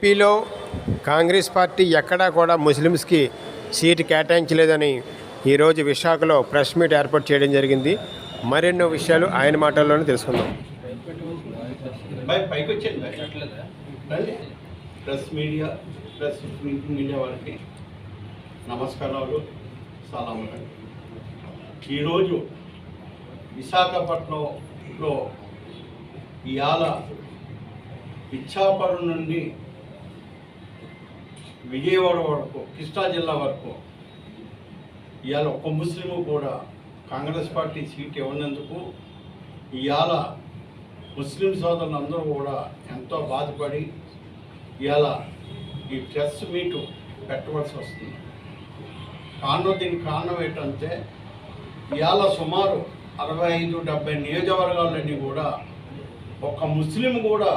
ఏపీలో కాంగ్రెస్ పార్టీ ఎక్కడా కూడా ముస్లిమ్స్కి సీటు కేటాయించలేదని ఈరోజు విశాఖలో ప్రెస్ మీట్ ఏర్పాటు చేయడం జరిగింది. మరెన్నో విషయాలు ఆయన మాటల్లోనే తెలుసుకుందాం. ప్రెస్ మీడియా ప్రెస్ మీడియా వారికి నమస్కారాలు సలాములు. ఈరోజు విశాఖపట్నంలో ఇవాళ ఇచ్చాపురం నుండి విజయవాడ వరకు కృష్ణా జిల్లా వరకు. ఇవాళ ఒక్క ముస్లిము కూడా కాంగ్రెస్ పార్టీ సీట్ ఇవ్వనందుకు ఇవాళ ముస్లిం సోదరులు అందరూ కూడా ఎంతో బాధపడి ఇవాళ ఈ ప్రెస్ మీటు పెట్టవలసి వస్తుంది. కారణం దీనికి కారణం ఏంటంటే ఇవాళ సుమారు అరవై ఐదు డెబ్బై నియోజకవర్గాలన్నీ కూడా ఒక ముస్లిం కూడా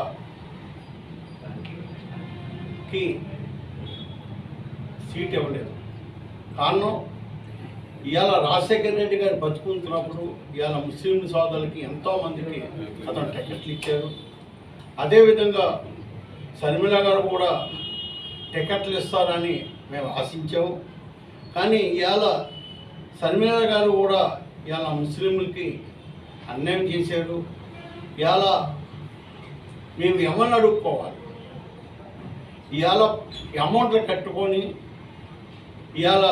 కి సీట్ ఇవ్వలేదు కారణం ఇవాళ రాజశేఖర రెడ్డి గారు బతుకుంటున్నప్పుడు ఇవాళ ముస్లిం సోదరులకి ఎంతోమందికి అతను టికెట్లు ఇచ్చారు. అదేవిధంగా శర్మిల గారు కూడా టికెట్లు ఇస్తారని మేము ఆశించాము. కానీ ఇవాళ శర్మిల గారు కూడా ఇవాళ ముస్లింలకి అన్యాయం చేశారు. ఇవాళ మేము ఎవరిని అడుక్కోవాలి? ఇవాళ అమౌంట్లు కట్టుకొని ఇవాళ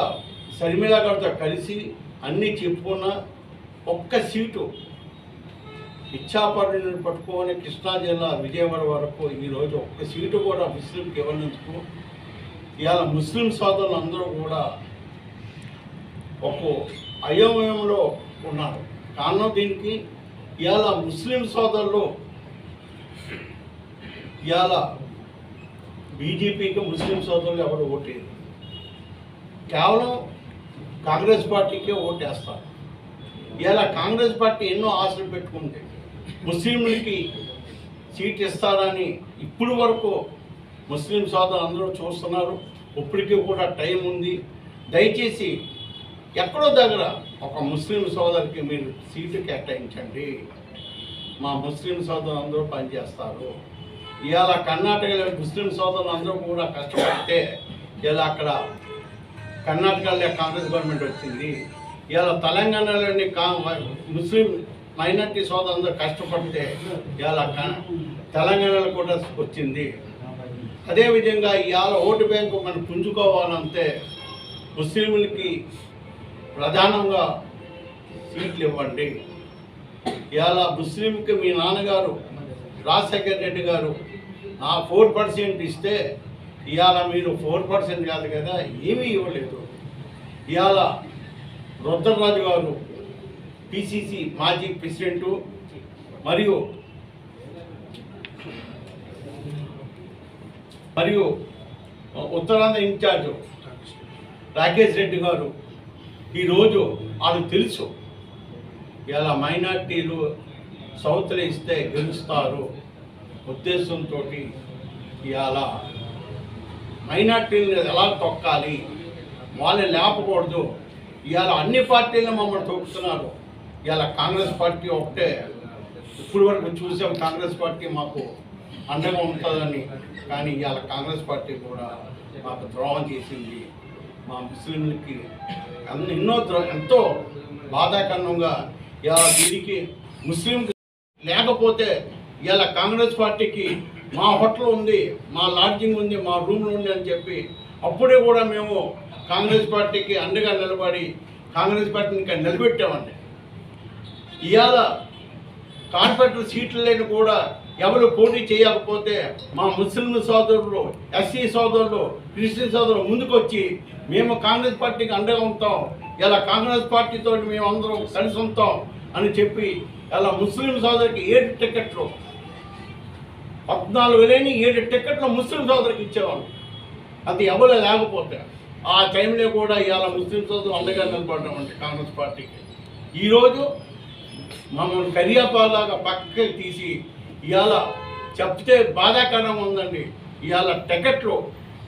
షర్మిల గారితో కలిసి అన్నీ చెప్పుకున్న ఒక్క సీటు ఇచ్చాపురం పట్టుకొని కృష్ణా జిల్లా విజయవాడ వరకు ఈరోజు ఒక్క సీటు కూడా ముస్లింకి ఇవ్వనందుకు ఇవాళ ముస్లిం సోదరులు అందరూ కూడా ఒక అయోమయంలో ఉన్నారు. కారణం దీనికి ఇవాళ ముస్లిం సోదరులు ఇవాళ బీజేపీకి ముస్లిం సోదరులు ఎవరు ఓటేరు కేవలం కాంగ్రెస్ పార్టీకే ఓటేస్తారు. ఇలా కాంగ్రెస్ పార్టీ ఎన్నో ఆశలు పెట్టుకుంది. ముస్లింలకి సీట్ ఇస్తారని ఇప్పుడు వరకు ముస్లిం సోదరులు అందరూ చూస్తున్నారు. ఇప్పటికీ కూడా టైం ఉంది. దయచేసి ఎక్కడో దగ్గర ఒక ముస్లిం సోదరికి మీరు సీటు కేటాయించండి. మా ముస్లిం సోదరులు అందరూ పనిచేస్తారు. ఇవాళ కర్ణాటకలో ముస్లిం సోదరులు అందరూ కూడా కష్టపడితే ఇలా అక్కడ కర్ణాటకలో కాంగ్రెస్ గవర్నమెంట్ వచ్చింది. ఇవాళ తెలంగాణలోని కా ముస్లిం మైనార్టీ సోదరులందరూ కష్టపడితే ఇవాళ తెలంగాణలో కూడా వచ్చింది. అదేవిధంగా ఇవాళ ఓటు బ్యాంకు మనం పుంజుకోవాలంటే ముస్లింలకి ప్రధానంగా సీట్లు ఇవ్వండి. ఇవాళ ముస్లింకి మీ నాన్నగారు రాజశేఖర్ రెడ్డి గారు ఆ ఫోర్ పర్సెంట్ ఇస్తే ఇవాళ మీరు ఫోర్ పర్సెంట్ కాదు కదా ఏమీ ఇవ్వలేదు. ఇవాళ రుద్రరాజు గారు పిసిసి మాజీ ప్రెసిడెంటు మరియు మరియు ఉత్తరాంధ్ర ఇన్ఛార్జ్ రాకేష్ రెడ్డి గారు ఈరోజు వాళ్ళకి తెలుసు. ఇలా మైనార్టీలు సౌత్లో ఇస్తే గెలుస్తారు. ఉద్దేశంతో ఇలా మైనార్టీలను ఎలా తొక్కాలి? వాళ్ళని లేపకూడదు. ఇవాళ అన్ని పార్టీలు మమ్మల్ని తొక్కుతున్నారు. ఇవాళ కాంగ్రెస్ పార్టీ ఒకటే. ఇప్పుడు వరకు చూసాం కాంగ్రెస్ పార్టీ మాకు అండగా ఉంటుందని. కానీ ఇవాళ కాంగ్రెస్ పార్టీ కూడా మాకు ద్రోహం చేసింది. మా ముస్లింలకి అన్ని ఎన్నో ద్రో ఎంతో బాధాకరణంగా ఇవాళ దీనికి ముస్లిం లేకపోతే ఇలా కాంగ్రెస్ పార్టీకి మా హోటల్ ఉంది మా లాడ్జింగ్ ఉంది మా రూమ్లు ఉంది అని చెప్పి అప్పుడే కూడా మేము కాంగ్రెస్ పార్టీకి అండగా నిలబడి కాంగ్రెస్ పార్టీని ఇక్కడ నిలబెట్టామండి. ఇవాళ కార్పొరేటర్ సీట్లు లేని కూడా ఎవరు పోటీ చేయకపోతే మా ముస్లిం సోదరులు ఎస్సీ సోదరులు క్రిస్టియన్ సోదరులు ముందుకొచ్చి మేము కాంగ్రెస్ పార్టీకి అండగా ఉంటాం ఇలా కాంగ్రెస్ పార్టీతో మేము అందరం కలిసి ఉంటాం అని చెప్పి ఇలా ముస్లిం సోదరికి ఏడు టికెట్లు పద్నాలుగు వేలని ఏడు టికెట్లు ముస్లిం సోదరికి ఇచ్చేవాళ్ళు. అది ఎవరు లేకపోతే ఆ టైంలో కూడా ఇవాళ ముస్లిం సోదరు అండగా నిలబడ్డామండి కాంగ్రెస్ పార్టీకి. ఈరోజు మమ్మల్ని కరియాపాలాగా పక్కకి తీసి ఇవాళ చెప్తే బాధాకరంగా ఉందండి. ఇవాళ టికెట్లు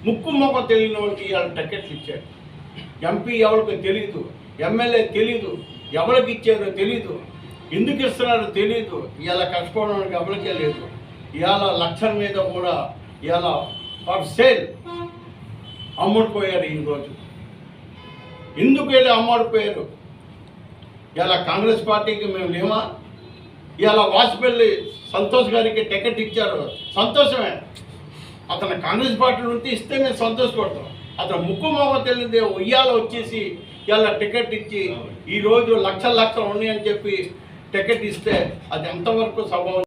ముక్కు మొక్క తెలియని వాళ్ళకి ఇవాళ టికెట్లు ఇచ్చారు. ఎంపీ ఎవరికి తెలియదు ఎమ్మెల్యే తెలీదు ఎవరికి ఇచ్చారో తెలీదు ఎందుకు ఇస్తున్నారో తెలియదు ఇవాళ కష్టపడడానికి ఎవరికే లేదు. ఇవాళ లక్షల మీద కూడా ఇవాళ ఫర్ సేల్ అమ్ముడుపోయారు ఈరోజు ఎందుకు వెళ్ళి అమ్ముడుపోయారు? ఇలా కాంగ్రెస్ పార్టీకి మేము లేమా? ఇలా వాజ్పేయి సంతోష్ గారికి టికెట్ ఇచ్చారు. సంతోషమే. అతను కాంగ్రెస్ పార్టీ ఉంటే ఇస్తే మేము సంతోషపడతాం. అతను ముక్కు మామ తెలియదే ఉయ్యాల వచ్చేసి ఇలా టికెట్ ఇచ్చి ఈరోజు లక్షల లక్షలు ఉన్నాయని చెప్పి టికెట్ ఇస్తే అది ఎంతవరకు సభ